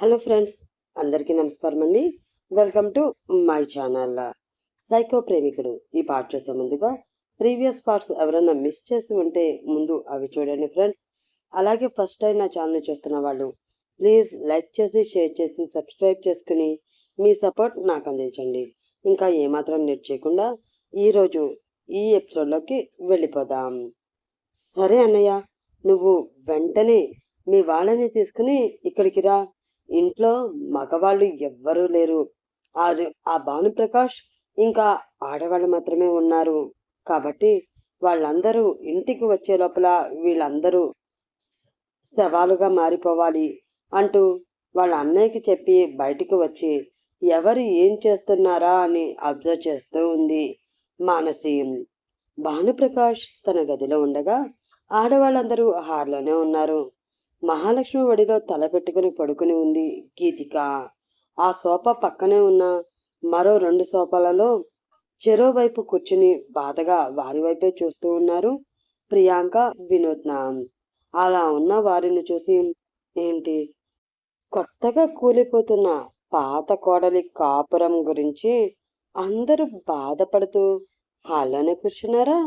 Hello friends అందరికీ నమస్కారం అండి. Welcome to my channel. Psycho ప్రేమికుడు ఈ పార్ట్ చూసే ముందుగా ప్రీవియస్ పార్ట్స్ ఎవరైనా మిస్ చేసి ఉంటే ముందు అవి చూడండి ఫ్రెండ్స్. అలాగే ఫస్ట్ టైం నా ఛానల్ చూస్తున్న వాళ్ళు ప్లీజ్ లైక్ చేసి షేర్ చేసి సబ్స్క్రైబ్ చేసుకుని మీ సపోర్ట్ నాకు అందించండి. ఇంకా ఏమాత్రం నెట్ చేయకుండా ఈరోజు ఈ ఎపిసోడ్లోకి వెళ్ళిపోదాం. సరే అన్నయ్య నువ్వు వెంటనే మీ వాళ్ళని తీసుకుని ఇక్కడికి రా. ఇంట్లో మగవాళ్ళు ఎవ్వరూ లేరు. ఆ ఆ భానుప్రకాష్ ఇంకా ఆడవాళ్ళు మాత్రమే ఉన్నారు. కాబట్టి వాళ్ళందరూ ఇంటికి వచ్చే లోపల వీళ్ళందరూ సవాలుగా శవాలుగా మారిపోవాలి అంటూ వాళ్ళ అన్నయ్యకి చెప్పి బయటికి వచ్చి ఎవరు ఏం చేస్తున్నారా? అని అబ్జర్వ్ చేస్తూ ఉంది మానసి భానుప్రకాష్ తన గదిలో ఉండగా ఆడవాళ్ళందరూ హార్లోనే ఉన్నారు. మహాలక్ష్మి ఒడిలో తల పెట్టుకుని పడుకుని ఉంది గీతిక ఆ సోఫా పక్కనే ఉన్న మరో రెండు సోఫాలలో చెరోవైపు కూర్చుని బాధగా వారి వైపే చూస్తూ ఉన్నారు ప్రియాంక వినూత్న. అలా ఉన్న వారిని చూసి ఏంటి? కొత్తగా కూలిపోతున్న పాత కోడలి కాపురం గురించి అందరూ బాధపడుతూ హాల్లోనే కూర్చున్నారా?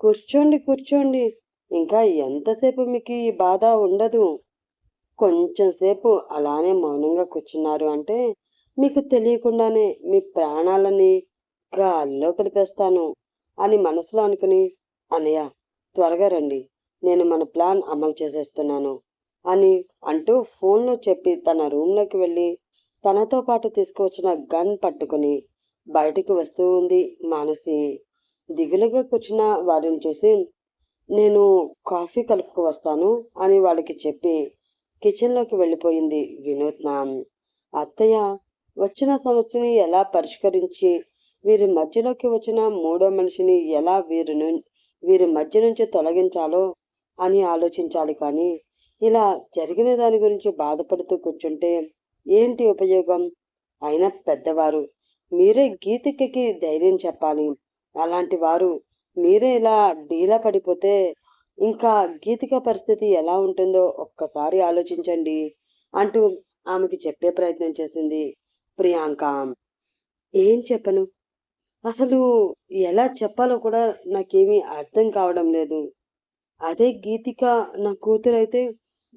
కూర్చోండి కూర్చోండి. ఇంకా ఎంతసేపు మీకు ఈ బాధ ఉండదు? కొంచెం సేపు అలానే మౌనంగా కూర్చున్నారు అంటే మీకు తెలియకుండానే మీ ప్రాణాలని గాల్లో కలిపేస్తాను అని మనసులో అనుకుని అనయ్య త్వరగా రండి నేను మన ప్లాన్ అమలు చేసేస్తున్నాను అని అంటూ ఫోన్లో చెప్పి తన రూమ్లోకి వెళ్ళి తనతో పాటు తీసుకువచ్చిన గన్ పట్టుకుని బయటికి వస్తూ ఉంది మానసి. దిగులుగా కూర్చున్న వారిని చూసి నేను కాఫీ కలుపుకు వస్తాను అని వాళ్ళకి చెప్పి కిచెన్లోకి వెళ్ళిపోయింది వినూత్న. అత్తయ్య వచ్చిన సమస్యని ఎలా పరిష్కరించి వీరి మధ్యలోకి వచ్చిన మూడో మనిషిని ఎలా వీరి ను- వీరి మధ్య నుంచి తొలగించాలో అని ఆలోచించాలి కానీ ఇలా జరిగిన దాని గురించి బాధపడుతూ కూర్చుంటే ఏంటి ఉపయోగం? అయినా పెద్దవారు మీరే గీతికకి ధైర్యం చెప్పాలి. అలాంటి వారు మీరే ఇలా డీలా పడిపోతే ఇంకా గీతిక పరిస్థితి ఎలా ఉంటుందో ఒక్కసారి ఆలోచించండి అంటూ ఆమెకి చెప్పే ప్రయత్నం చేసింది ప్రియాంక. ఏం చెప్పను? అసలు ఎలా చెప్పాలో కూడా నాకేమీ అర్థం కావడం లేదు. అదే గీతిక నా కూతురైతే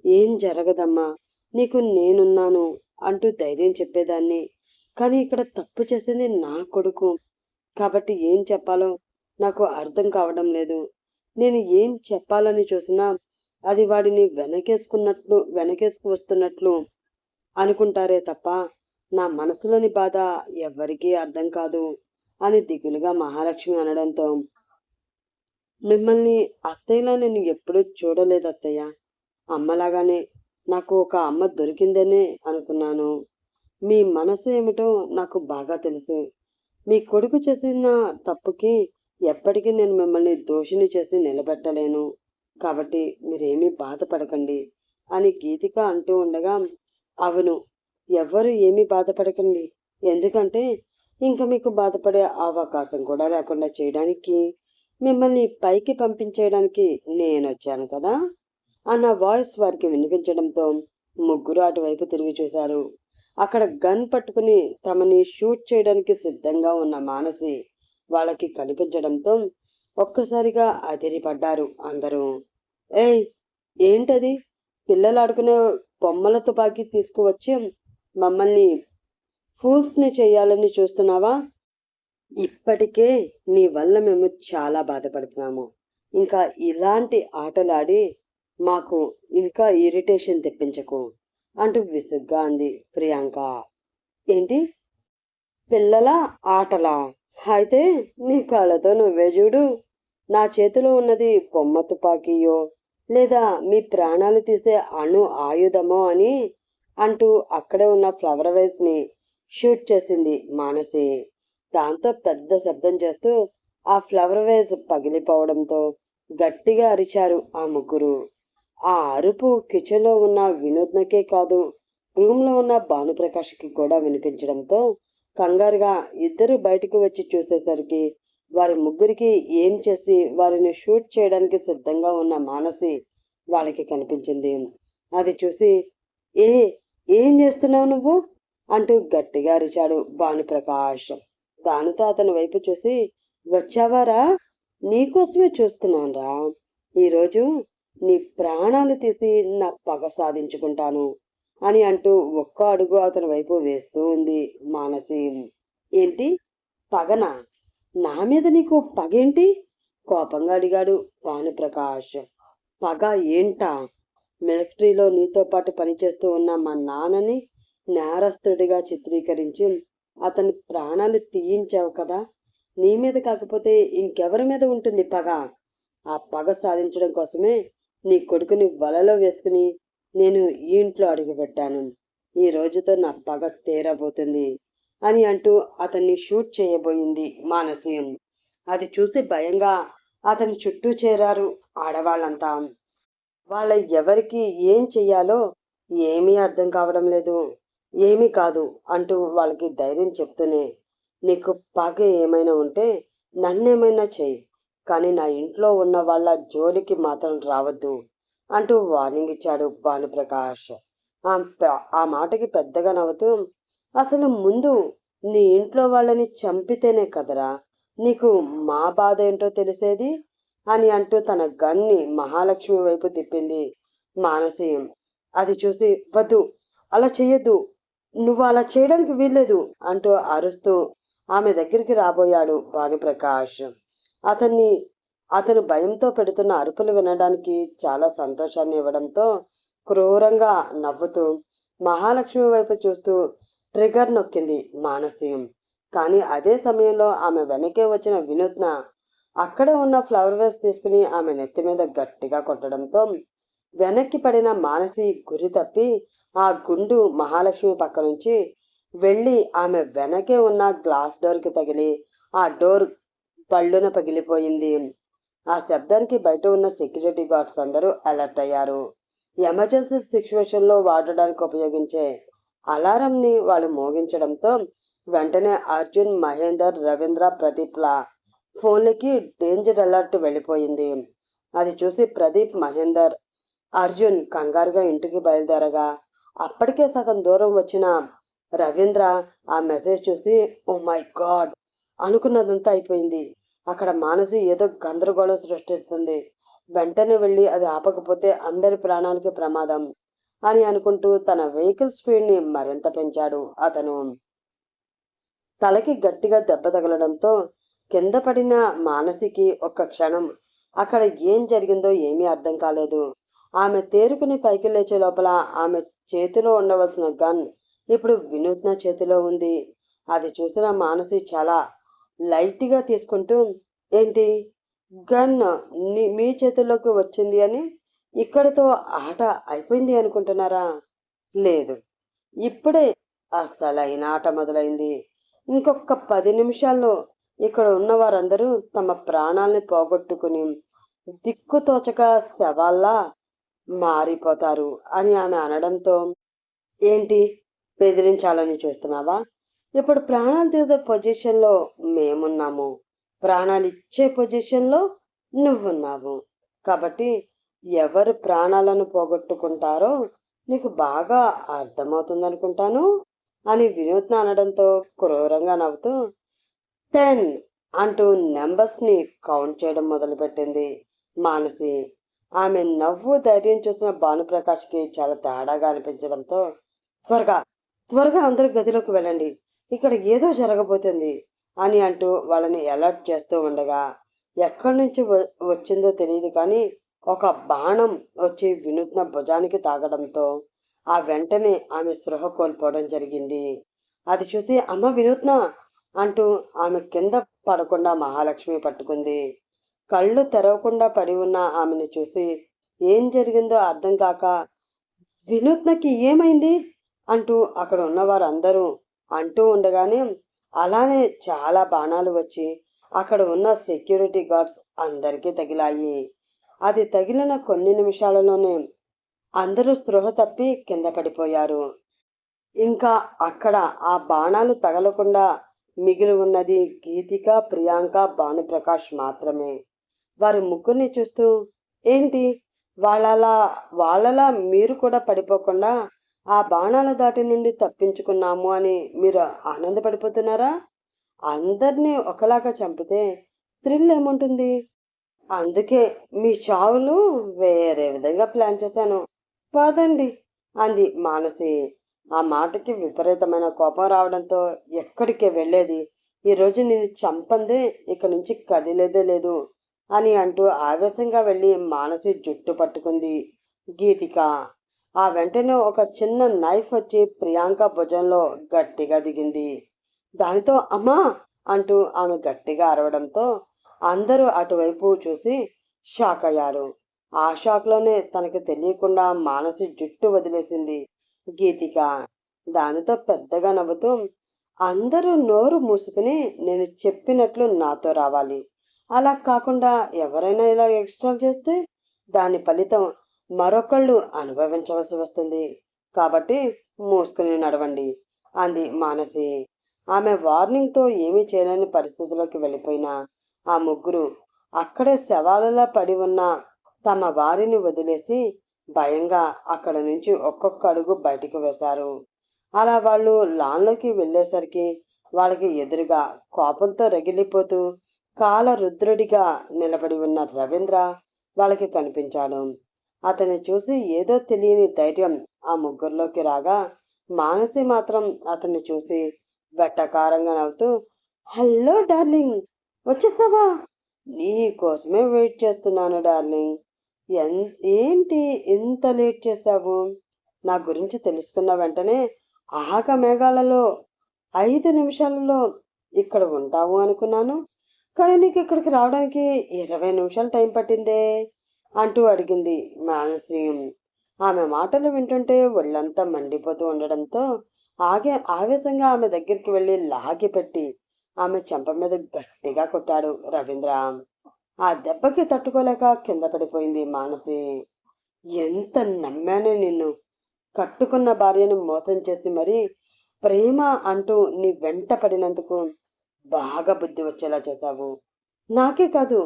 ఏం జరగదమ్మా నీకు నేనున్నాను అంటూ ధైర్యం చెప్పేదాన్ని. కానీ ఇక్కడ తప్పు చేసింది నా కొడుకు. కాబట్టి ఏం చెప్పాలో నాకు అర్థం కావడం లేదు. నేను ఏం చెప్పాలని చూసినా అది వాడిని వెనకేసుకున్నట్లు వెనకేసుకు వస్తున్నట్లు అనుకుంటారే తప్ప నా మనసులోని బాధ ఎవ్వరికీ అర్థం కాదు అని దిగులుగా మహాలక్ష్మి అనడంతో. మిమ్మల్ని అత్తయ్యలా నేను ఎప్పుడూ చూడలేదు అత్తయ్య అమ్మలాగానే నాకు ఒక అమ్మ దొరికిందనే అనుకున్నాను. మీ మనసు ఏమిటో నాకు బాగా తెలుసు. మీ కొడుకు చేసిన తప్పుకి ఎప్పటికీ నేను మిమ్మల్ని దోషిని చేసి నిలబెట్టలేను. కాబట్టి మీరేమీ బాధపడకండి అని గీతిక అంటూ ఉండగా అవును ఎవ్వరు ఏమీ బాధపడకండి. ఎందుకంటే ఇంకా మీకు బాధపడే అవకాశం కూడా లేకుండా చేయడానికి మిమ్మల్ని పైకి పంపించేయడానికి నేను వచ్చాను కదా? అన్న వాయిస్ వారికి వినిపించడంతో ముగ్గురు అటువైపు తిరిగి చూశారు. అక్కడ గన్ పట్టుకుని తమని షూట్ చేయడానికి సిద్ధంగా ఉన్న మానసి వాళ్ళకి కనిపించడంతో ఒక్కసారిగా అదిరిపడ్డారు అందరూ. ఏయ్ ఏంటది? పిల్లలు ఆడుకునే బొమ్మల తుపాకీ తీసుకువచ్చి మమ్మల్ని ఫూల్స్ని చేయాలని చూస్తున్నావా? ఇప్పటికే నీ వల్ల మేము చాలా బాధపడుతున్నాము. ఇంకా ఇలాంటి ఆటలాడి మాకు ఇంకా ఇరిటేషన్ తెప్పించకు అంటూ విసుగ్గా అంది ప్రియాంక. ఏంటి? పిల్లల ఆటలా? అయితే నీ కాళ్ళతో నువ్వే చూడు. నా చేతిలో ఉన్నది బొమ్మ తుపాకీయో లేదా మీ ప్రాణాలు తీసే అణు ఆయుధమో అని అంటూ అక్కడే ఉన్న ఫ్లవర్ వైజ్ని షూట్ చేసింది మానసి. దాంతో పెద్ద శబ్దం చేస్తూ ఆ ఫ్లవర్ వేజ్ పగిలిపోవడంతో గట్టిగా అరిచారు ఆ ముగ్గురు. ఆ అరుపు కిచెన్లో ఉన్న వినోద్నకే కాదు రూమ్లో ఉన్న భానుప్రకాష్కి కూడా వినిపించడంతో కంగారుగా ఇద్దరు బయటకు వచ్చి చూసేసరికి వారి ముగ్గురికి ఏం చేసి వారిని షూట్ చేయడానికి సిద్ధంగా ఉన్న మానసి వాళ్ళకి కనిపించింది. అది చూసి ఏ ఏం చేస్తున్నావు నువ్వు? అంటూ గట్టిగా అరిచాడు భానుప్రకాష్. దానితో అతని వైపు చూసి వచ్చావారా నీకోసమే చూస్తున్నానురా ఈరోజు నీ ప్రాణాలు తీసి నా పగ సాధించుకుంటాను. అని అంటూ ఒక్క అడుగు అతని వైపు వేస్తూ ఉంది మానసి. ఏంటి? పగన? నా మీద నీకు పగేంటి కోపంగా అడిగాడు భానుప్రకాష్. పగ ఏంటా? మిలిటరీలో నీతో పాటు పనిచేస్తూ ఉన్న మా నాన్నని నేరస్తుడిగా చిత్రీకరించి అతని ప్రాణాలు తీయించావు కదా. నీ మీద కాకపోతే ఇంకెవరి మీద ఉంటుంది పగ? ఆ పగ సాధించడం కోసమే నీ కొడుకుని వలలో వేసుకుని నేను ఈ ఇంట్లో అడుగుపెట్టాను ఈ రోజుతో నా పగ తీరబోతుంది అని అంటూ అతన్ని షూట్ చేయబోయింది మానసి అది చూసి భయంగా అతని చుట్టూ చేరారు ఆడవాళ్ళంతా. వాళ్ళ ఎవరికి ఏం చెయ్యాలో ఏమీ అర్థం కావడం లేదు. ఏమీ కాదు అంటూ వాళ్ళకి ధైర్యం చెప్తూనే నీకు పగ ఏమైనా ఉంటే నన్నేమైనా చెయ్యి కానీ నా ఇంట్లో ఉన్న వాళ్ళ జోలికి మాత్రం రావద్దు. అంటూ వార్నింగ్ ఇచ్చాడు భానుప్రకాష్. ఆ మాటకి పెద్దగా నవ్వుతూ అసలు ముందు నీ ఇంట్లో వాళ్ళని చంపితేనే కదరా? నీకు మా బాధ ఏంటో తెలిసేది? అని అంటూ తన గన్ని మహాలక్ష్మి వైపు తిప్పింది. మానసి అది చూసి వద్దు అలా చెయ్యొద్దు నువ్వు అలా చేయడానికి వీల్లేదు అంటూ అరుస్తూ ఆమె దగ్గరికి రాబోయాడు భానుప్రకాష్. అతన్ని అతను భయంతో పెడుతున్న అరుపులు వినడానికి చాలా సంతోషాన్ని ఇవ్వడంతో క్రూరంగా నవ్వుతూ మహాలక్ష్మి వైపు చూస్తూ ట్రిగర్ నొక్కింది మానసి కానీ అదే సమయంలో ఆమె వెనకే వచ్చిన వినూత్న అక్కడే ఉన్న ఫ్లవర్ వేస్ తీసుకుని ఆమె నెత్తి మీద గట్టిగా కొట్టడంతో వెనక్కి పడిన మానసి గురి తప్పి ఆ గుండు మహాలక్ష్మి పక్క నుంచి వెళ్ళి ఆమె వెనకే ఉన్న గ్లాస్ డోర్కి తగిలి ఆ డోర్ పళ్ళున పగిలిపోయింది. ఆ శబ్దానికి బయట ఉన్న సెక్యూరిటీ గార్డ్స్ అందరూ అలర్ట్ అయ్యారు. ఎమర్జెన్సీ సిచ్యువేషన్లో వాడడానికి ఉపయోగించే అలారంని వాళ్ళు మోగించడంతో వెంటనే అర్జున్ మహేందర్ రవీంద్ర ప్రదీప్ల ఫోన్లకి డేంజర్ అలర్ట్ వెళ్ళిపోయింది. అది చూసి ప్రదీప్ మహేందర్ అర్జున్ కంగారుగా ఇంటికి బయలుదేరగా అప్పటికే సగం దూరం వచ్చిన రవీంద్ర ఆ మెసేజ్ చూసి ఓ మై గాడ్! అనుకున్నదంతా అయిపోయింది. అక్కడ మానసి ఏదో గందరగోళం సృష్టిస్తుంది. వెంటనే వెళ్ళి అది ఆపకపోతే అందరి ప్రాణాలకి ప్రమాదం అని అనుకుంటూ తన వెహికల్ స్పీడ్ని మరింత పెంచాడు అతను. తలకి గట్టిగా దెబ్బ తగలడంతో కింద పడిన మానసికి ఒక్క క్షణం అక్కడ ఏం జరిగిందో ఏమీ అర్థం కాలేదు. ఆమె తేరుకుని పైకి లేచే లోపల ఆమె చేతిలో ఉండవలసిన గన్ ఇప్పుడు వినూత్న చేతిలో ఉంది. అది చూసిన మానసి చాలా లైట్గా తీసుకుంటూ ఏంటి? గన్ మీ చేతుల్లోకి వచ్చింది అని ఇక్కడితో ఆట అయిపోయింది అనుకుంటున్నారా? లేదు. ఇప్పుడే అసలైన ఆట మొదలైంది. ఇంకొక పది నిమిషాల్లో ఇక్కడ ఉన్న వారందరూ తమ ప్రాణాల్ని పోగొట్టుకుని దిక్కుతోచక శవాల్లా మారిపోతారు అని ఆమె అనడంతో ఏంటి? బెదిరించాలని చూస్తున్నావా? ఇప్పుడు ప్రాణాలు తీసే పొజిషన్లో మేమున్నాము. ప్రాణాలు ఇచ్చే పొజిషన్లో నువ్వున్నావు. కాబట్టి ఎవరు ప్రాణాలను పోగొట్టుకుంటారో నీకు బాగా అర్థమవుతుంది అనుకుంటాను అని వినూత్న అనడంతో క్రూరంగా నవ్వుతూ టెన్ అంటూ నెంబర్స్ని కౌంట్ చేయడం మొదలుపెట్టింది మానసి. ఆమె నవ్వు ధైర్యం చూసిన భానుప్రకాష్కి చాలా తేడాగా అనిపించడంతో త్వరగా త్వరగా అందరూ గదిలోకి వెళ్ళండి. ఇక్కడ ఏదో జరగబోతుంది అని అంటూ వాళ్ళని అలర్ట్ చేస్తూ ఉండగా ఎక్కడి నుంచి వచ్చిందో తెలియదు కానీ ఒక బాణం వచ్చి వినూత్న భుజానికి తాగడంతో ఆ వెంటనే ఆమె స్పృహ కోల్పోవడం జరిగింది. అది చూసి అమ్మ వినూత్న అంటూ ఆమె కింద పడకుండా మహాలక్ష్మి పట్టుకుంది. కళ్ళు తెరవకుండా పడి ఉన్న ఆమెను చూసి ఏం జరిగిందో అర్థం కాక వినూత్నకి ఏమైంది? అంటూ అక్కడ ఉన్న వారందరూ అంటూ ఉండగానే అలానే చాలా బాణాలు వచ్చి అక్కడ ఉన్న సెక్యూరిటీ గార్డ్స్ అందరికీ తగిలాయి. అది తగిలిన కొన్ని నిమిషాలలోనే అందరూ స్పృహ తప్పి కింద పడిపోయారు. ఇంకా అక్కడ ఆ బాణాలు తగలకుండా మిగిలి ఉన్నది గీతిక ప్రియాంక భానుప్రకాష్ మాత్రమే. వారి ముగ్గురిని చూస్తూ ఏంటి? వాళ్ళలా వాళ్ళలా మీరు కూడా పడిపోకుండా ఆ బాణాల దాటి నుండి తప్పించుకున్నాము అని మీరు ఆనందపడిపోతున్నారా? అందరినీ ఒకలాగా చంపితే థ్రిల్ ఏముంటుంది? అందుకే మీ చావులు వేరే విధంగా ప్లాన్ చేశాను. పదండి అంది మానసి. ఆ మాటకి విపరీతమైన కోపం రావడంతో ఎక్కడికే వెళ్ళేది? ఈరోజు నేను చంపందే ఇక్కడి నుంచి కదిలేదే లేదు అని అంటూ ఆవేశంగా వెళ్ళి మానసి జుట్టు పట్టుకుంది గీతిక. ఆ వెంటనే ఒక చిన్న నైఫ్ వచ్చి ప్రియాంక భుజంలో గట్టిగా దిగింది. దానితో అమ్మా! అంటూ ఆమె గట్టిగా అరవడంతో అందరూ అటువైపు చూసి షాక్ అయ్యారు. ఆ షాక్లోనే తనకి తెలియకుండా మానసి జుట్టు వదిలేసింది గీతిక. దానితో పెద్దగా నవ్వుతూ అందరూ నోరు మూసుకుని నేను చెప్పినట్లు నాతో రావాలి. అలా కాకుండా ఎవరైనా ఇలా ఎక్స్ట్రా చేస్తే దాని ఫలితం మరొకళ్ళు అనుభవించవలసి వస్తుంది. కాబట్టి మూసుకుని నడవండి. అంది మానసి. ఆమె వార్నింగ్తో ఏమీ చేయలేని పరిస్థితిలోకి వెళ్ళిపోయిన ఆ ముగ్గురు అక్కడే శవాలలా పడి ఉన్న తమ వారిని వదిలేసి భయంగా అక్కడ నుంచి ఒక్కొక్క అడుగు బయటికి వేశారు. అలా వాళ్ళు లాన్లోకి వెళ్ళేసరికి వాళ్ళకి ఎదురుగా కోపంతో రగిలిపోతూ కాల రుద్రుడిగా నిలబడి ఉన్న రవీంద్ర వాళ్ళకి కనిపించాడు. అతన్ని చూసి ఏదో తెలియని ధైర్యం ఆ ముగ్గురులోకి రాగా మానసి మాత్రం అతన్ని చూసి బెట్టకారంగా నవ్వుతూ హలో డార్లింగ్ వచ్చేసావా? నీ కోసమే వెయిట్ చేస్తున్నాను డార్లింగ్. ఎన్ ఏంటి ఇంత లేట్ చేశావు నా గురించి తెలుసుకున్న వెంటనే ఆగ మేఘాలలో ఐదు నిమిషాలలో ఇక్కడ ఉంటావు అనుకున్నాను. కానీ నీకు ఇక్కడికి రావడానికి ఇరవై నిమిషాలు టైం పట్టిందే. అంటూ అడిగింది మానసి ఆమె మాటలు వింటుంటే ఒళ్ళంతా మండిపోతూ ఉండడంతో ఆగే ఆవేశంగా ఆమె దగ్గరికి వెళ్ళి లాగి పెట్టి ఆమె చెంప మీద గట్టిగా కొట్టాడు రవీంద్ర. ఆ దెబ్బకి తట్టుకోలేక కింద పడిపోయింది మానసి. ఎంత నమ్మానే నిన్ను. కట్టుకున్న భార్యను మోసం చేసి మరి ప్రేమ అంటూ నీ వెంట పడినందుకు బాగా బుద్ధి వచ్చేలా చేశావు. నాకే కాదు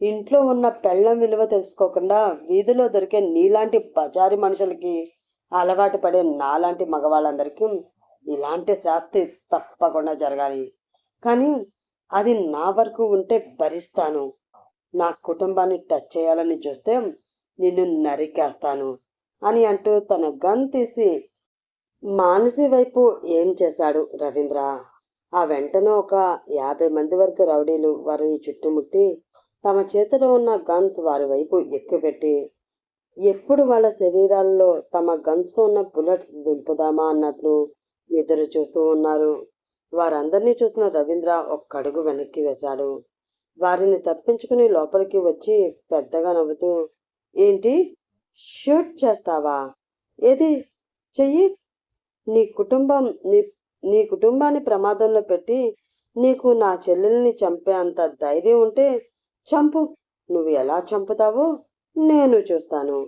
ఇంట్లో ఉన్న పెళ్ళం విలువ తెలుసుకోకుండా వీధిలో దొరికే నీలాంటి బజారి మనుషులకి అలవాటు పడే నాలాంటి మగవాళ్ళందరికీ ఇలాంటి శాస్తి తప్పకుండా జరగాలి. కానీ అది నా వరకు ఉంటే భరిస్తాను. నా కుటుంబాన్ని టచ్ చేయాలని చూస్తే నిన్ను నరికేస్తాను అని అంటూ తన గన్ తీసి మానసి వైపు ఏం చేశాడు రవీంద్ర? ఆ వెంటనే ఒక యాభై మంది వరకు రౌడీలు వారిని చుట్టుముట్టి తమ చేతిలో ఉన్న గన్స్ వారి వైపు ఎక్కుపెట్టి ఎప్పుడు వాళ్ళ శరీరాల్లో తమ గన్స్లో ఉన్న బుల్లెట్స్ దింపుదామా అన్నట్లు ఎదురు చూస్తూ ఉన్నారు. వారందరినీ చూసిన రవీంద్ర ఒక్కడుగు వెనక్కి వేశాడు. వారిని తప్పించుకుని లోపలికి వచ్చి పెద్దగా నవ్వుతూ ఏంటి? షూట్ చేస్తావా? ఏది? చెయ్యి? నీ కుటుంబం నీ నీ కుటుంబాన్ని ప్రమాదంలో పెట్టి నీకు నా చెల్లెల్ని చంపే అంత ధైర్యం ఉంటే చంపు. నువ్వు ఎలా చంపుతావో నేను చూస్తాను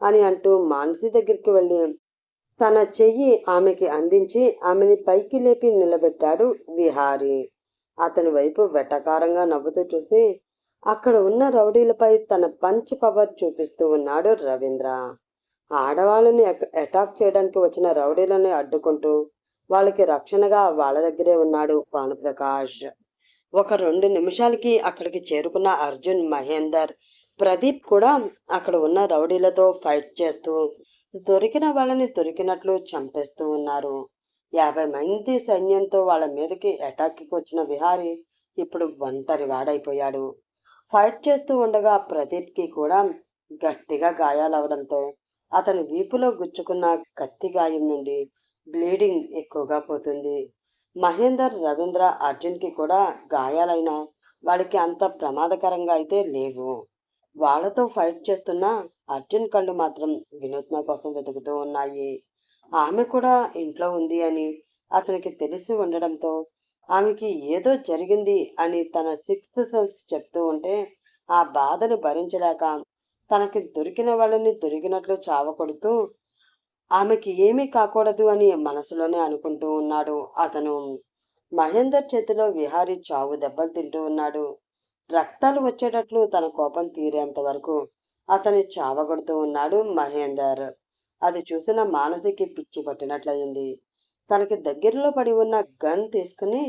అని అంటూ మానసి దగ్గరికి వెళ్ళి తన చెయ్యి ఆమెకి అందించి ఆమెని పైకి లేపి నిలబెట్టాడు విహారి. అతని వైపు వెటకారంగా నవ్వుతూ చూసి అక్కడ ఉన్న రౌడీలపై తన పంచ్ పవర్ చూపిస్తూ ఉన్నాడు రవీంద్ర. ఆడవాళ్ళని అటాక్ చేయడానికి వచ్చిన రౌడీలను అడ్డుకుంటూ వాళ్ళకి రక్షణగా వాళ్ళ దగ్గరే ఉన్నాడు భానుప్రకాష్. ఒక రెండు నిమిషాలకి అక్కడికి చేరుకున్న అర్జున్ మహేందర్ ప్రదీప్ కూడా అక్కడ ఉన్న రౌడీలతో ఫైట్ చేస్తూ దొరికిన వాళ్ళని దొరికినట్లు చంపేస్తూ ఉన్నారు. యాభై మంది సైన్యంతో వాళ్ళ మీదకి అటాక్కి వచ్చిన విహారి ఇప్పుడు ఒంటరి వాడైపోయాడు. ఫైట్ చేస్తూ ఉండగా ప్రదీప్కి కూడా గట్టిగా గాయాలవడంతో అతని వీపులో గుచ్చుకున్న కత్తి గాయం నుండి బ్లీడింగ్ ఎక్కువగా పోతుంది. మహేందర్ రవీంద్ర అర్జున్కి కూడా గాయాలైన వాడికి అంత ప్రమాదకరంగా అయితే లేవు. వాళ్ళతో ఫైట్ చేస్తున్న అర్జున్ కళ్ళు మాత్రం వినూత్న కోసం వెతుకుతూ ఉన్నాయి. ఆమె కూడా ఇంట్లో ఉంది అని అతనికి తెలిసి ఉండడంతో ఆమెకి ఏదో జరిగింది అని తన సిక్స్త్ సెన్స్ చెప్తూ ఉంటే ఆ బాధను భరించలేక తనకి దొరికిన వాళ్ళని దొరికినట్లు చావకొడుతూ ఆమెకి ఏమీ కాకూడదు అని మనసులోనే అనుకుంటూ ఉన్నాడు. అతను మహేందర్ చేతిలో విహారీ చావు దెబ్బలు తింటూ ఉన్నాడు. రక్తాలు వచ్చేటట్లు తన కోపం తీరేంత వరకు అతని చావగొడుతూ ఉన్నాడు మహేందర్. అది చూసిన మానసికి పిచ్చి పట్టినట్లయింది. తనకి దగ్గరలో పడి ఉన్న గన్ తీసుకుని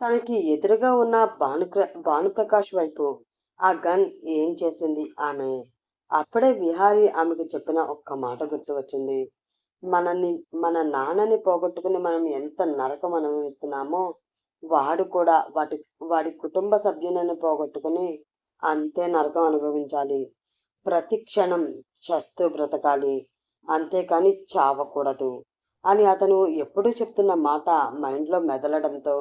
తనకి ఎదురుగా ఉన్న భానుప్ర భానుప్రకాష్ వైపు ఆ గన్ ఏం చేసింది ఆమె? అప్పుడే విహారి ఆమెకు చెప్పిన ఒక్క మాట గుర్తు వచ్చింది మనని మన నాన్నని పోగొట్టుకుని మనం ఎంత నరకం అనుభవిస్తున్నామో వాడు కూడా వాటి వాడి కుటుంబ సభ్యులను పోగొట్టుకుని అంతే నరకం అనుభవించాలి. ప్రతి క్షణం చస్తూ బ్రతకాలి. అంతేకాని చావకూడదు. అని అతను ఎప్పుడూ చెప్తున్న మాట మైండ్లో మెదలడంతో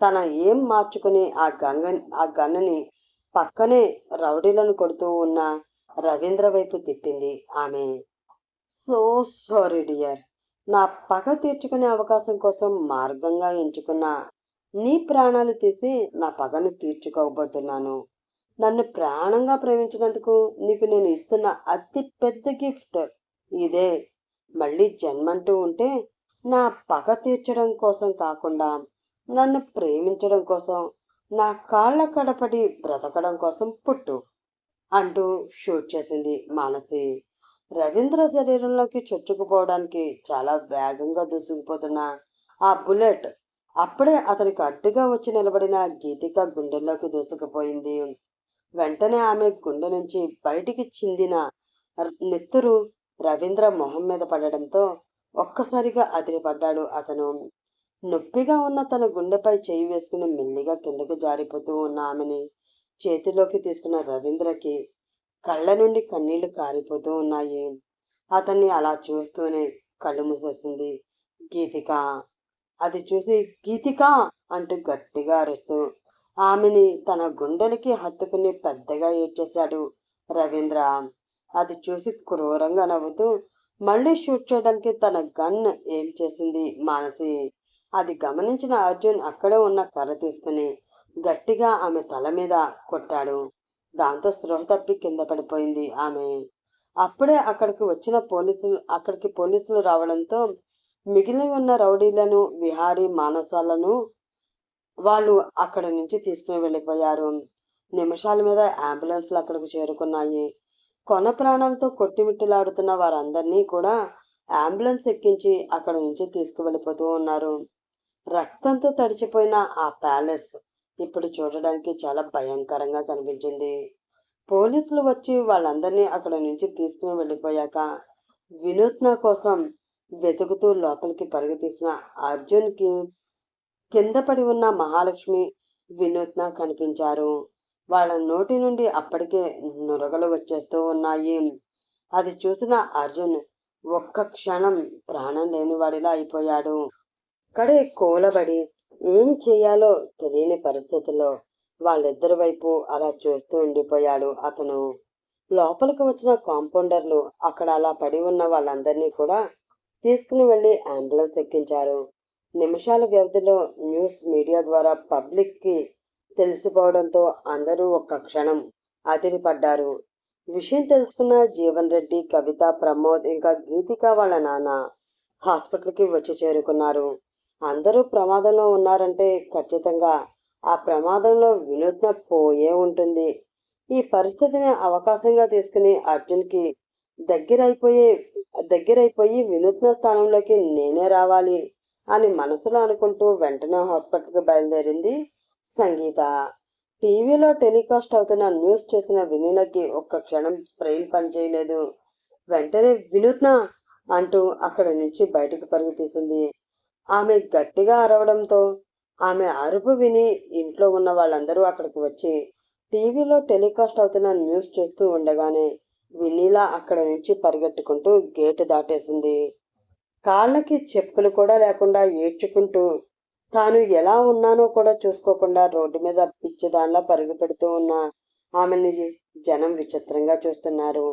తన ఏం మార్చుకుని ఆ గంగ ఆ గన్నని పక్కనే రౌడీలను కొడుతూ ఉన్న రవీంద్ర వైపు తిప్పింది ఆమె. So sorry dear. నా పగ తీర్చుకునే అవకాశం కోసం మార్గంగా ఎంచుకున్న నీ ప్రాణాలు తీసి నా పగను తీర్చుకోకపోతున్నాను నన్ను ప్రాణంగా ప్రేమించినందుకు నీకు నేను ఇస్తున్న అతి పెద్ద గిఫ్ట్ ఇదే. మళ్ళీ జన్మంటూ ఉంటే నా పగ తీర్చడం కోసం కాకుండా నన్ను ప్రేమించడం కోసం నా కాళ్ళ కడపడి బ్రతకడం కోసం పుట్టు అంటూ షూట్ చేసింది మానసి. రవీంద్ర శరీరంలోకి చొచ్చుకుపోవడానికి చాలా వేగంగా దూసుకుపోతున్న ఆ బుల్లెట్ అప్పుడే అతనికి అడ్డుగా వచ్చి నిలబడిన గీతిక గుండెల్లోకి దూసుకుపోయింది. వెంటనే ఆమె గుండె నుంచి బయటికి చిందిన నెత్తురు రవీంద్ర మొహం మీద పడడంతో ఒక్కసారిగా అదిరిపడ్డాడు అతను. నొప్పిగా ఉన్న తన గుండెపై చేయి వేసుకుని మెల్లిగా కిందకు జారిపోతూ ఉన్న ఆమెని చేతిలోకి తీసుకున్న రవీంద్రకి కళ్ళ నుండి కన్నీళ్ళు కారిపోతూ ఉన్నాయి. అతన్ని అలా చూస్తూనే కళ్ళు మూసేసింది గీతిక. అది చూసి గీతిక అంటూ గట్టిగా అరుస్తూ ఆమెని తన గుండెలకి హత్తుకుని పెద్దగా ఏడ్చేశాడు రవీంద్ర. అది చూసి క్రూరంగా నవ్వుతూ మళ్ళీ షూట్ చేయడానికి తన గన్ ఏం చేసింది మానసి? అది గమనించిన అర్జున్ అక్కడే ఉన్న కర్ర తీసుకుని గట్టిగా ఆమె తల మీద కొట్టాడు. దాంతో స్పృహ తప్పి కింద పడిపోయింది ఆమె. అప్పుడే అక్కడికి వచ్చిన పోలీసులు అక్కడికి పోలీసులు రావడంతో మిగిలి ఉన్న రౌడీలను విహారీ మానసాలను వాళ్ళు అక్కడి నుంచి తీసుకుని వెళ్ళిపోయారు. నిమిషాల మీద అంబులెన్స్లు అక్కడికి చేరుకున్నాయి. కొన ప్రాణాలతో కొట్టిమిట్టులాడుతున్న వారందరినీ కూడా అంబులెన్స్ ఎక్కించి అక్కడి నుంచి తీసుకువెళ్ళిపోతూ ఉన్నారు. రక్తంతో తడిచిపోయిన ఆ ప్యాలెస్ ఇప్పుడు చూడడానికి చాలా భయంకరంగా కనిపించింది. పోలీసులు వచ్చి వాళ్ళందరినీ అక్కడ నుంచి తీసుకుని వెళ్ళిపోయాక వినూత్న కోసం వెతుకుతూ లోపలికి పరుగు తీసిన అర్జున్కి కింద పడి ఉన్న మహాలక్ష్మి వినూత్న కనిపించారు. వాళ్ళ నోటి నుండి అప్పటికే నురగలు వచ్చేస్తూ ఉన్నాయి. అది చూసిన అర్జున్ ఒక్క క్షణం ప్రాణం లేనివాడిలా అయిపోయాడు. కడే కూలబడి ఏం చేయాలో తెలియని పరిస్థితుల్లో వాళ్ళిద్దరి వైపు అలా చూస్తూ ఉండిపోయాడు అతను. లోపలికి వచ్చిన కాంపౌండర్లు అక్కడ అలా పడి ఉన్న వాళ్ళందరినీ కూడా తీసుకుని వెళ్ళి అంబులెన్స్ ఎక్కించారు. నిమిషాల వ్యవధిలో న్యూస్ మీడియా ద్వారా పబ్లిక్కి తెలిసిపోవడంతో అందరూ ఒక్క క్షణం అదిరిపడ్డారు. విషయం తెలుసుకున్న జీవన్ రెడ్డి కవిత ప్రమోద్ ఇంకా గీతిక వాళ్ళ నాన్న హాస్పిటల్కి వచ్చి చేరుకున్నారు. అందరూ ప్రమాదంలో ఉన్నారంటే ఖచ్చితంగా ఆ ప్రమాదంలో వినూత్న పోయే ఉంటుంది. ఈ పరిస్థితిని అవకాశంగా తీసుకుని అర్జున్కి దగ్గరైపోయే దగ్గరైపోయి వినూత్న స్థానంలోకి నేనే రావాలి అని మనసులో అనుకుంటూ వెంటనే హాస్పిటల్కి బయలుదేరింది సంగీత. టీవీలో టెలికాస్ట్ అవుతున్న న్యూస్ చూసిన వినీలకి ఒక్క క్షణం బ్రెయిన్ పనిచేయలేదు వెంటనే వినూత్న అంటూ అక్కడి నుంచి బయటకు పరుగు తీసింది. ఆమె గట్టిగా అరవడంతో ఆమె అరుపు విని ఇంట్లో ఉన్న వాళ్ళందరూ అక్కడికి వచ్చి టీవీలో టెలికాస్ట్ అవుతున్న న్యూస్ చూస్తూ ఉండగానే వినీలా అక్కడ నుంచి పరిగెట్టుకుంటూ గేటు దాటేసింది. కాళ్ళకి చెప్పులు కూడా లేకుండా ఏడ్చుకుంటూ తాను ఎలా ఉన్నానో కూడా చూసుకోకుండా రోడ్డు మీద పిచ్చి దానిలా పరుగు పెడుతూ ఉన్న ఆమెని జనం విచిత్రంగా చూస్తున్నారు.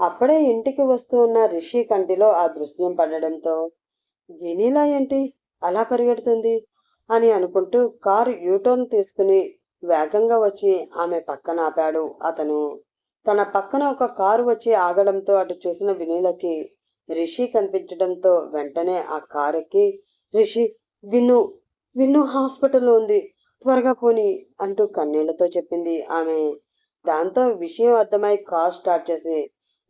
అప్పుడే ఇంటికి వస్తూ ఉన్న రిషి కంటిలో ఆ దృశ్యం పడడంతో వినీలా ఏంటి? అలా పరిగెడుతుంది? అని అనుకుంటూ కారు యూటర్న్ తీసుకుని వేగంగా వచ్చి ఆమె పక్కన ఆపాడు అతను. తన పక్కన ఒక కారు వచ్చి ఆగడంతో అటు చూసిన వినీలకి రిషి కనిపించడంతో వెంటనే ఆ కారు ఎక్కి రిషి విన్ను విన్ను హాస్పిటల్లో ఉంది త్వరగా పోని అంటూ కన్నీళ్ళతో చెప్పింది ఆమె. దాంతో విషయం అర్థమై కార్ స్టార్ట్ చేసి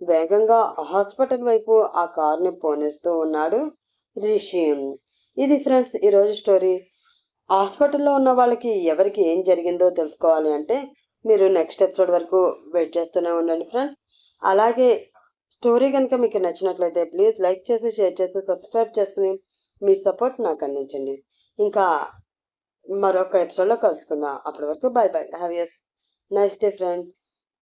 వేగంగా హాస్పిటల్ వైపు ఆ కారుని పోనేస్తూ ఉన్నాడు. రిషియం ఇది ఫ్రెండ్స్ ఈరోజు స్టోరీ. హాస్పిటల్లో ఉన్న వాళ్ళకి ఎవరికి ఏం జరిగిందో తెలుసుకోవాలి అంటే మీరు నెక్స్ట్ ఎపిసోడ్ వరకు వెయిట్ చేస్తూనే ఉండండి ఫ్రెండ్స్. అలాగే స్టోరీ కనుక మీకు నచ్చినట్లయితే ప్లీజ్ లైక్ చేసి షేర్ చేసి సబ్స్క్రైబ్ చేసుకుని మీ సపోర్ట్ నాకు అందించండి. ఇంకా మరొక ఎపిసోడ్లో కలుసుకుందాం. అప్పటి వరకు bye bye have a nice day friends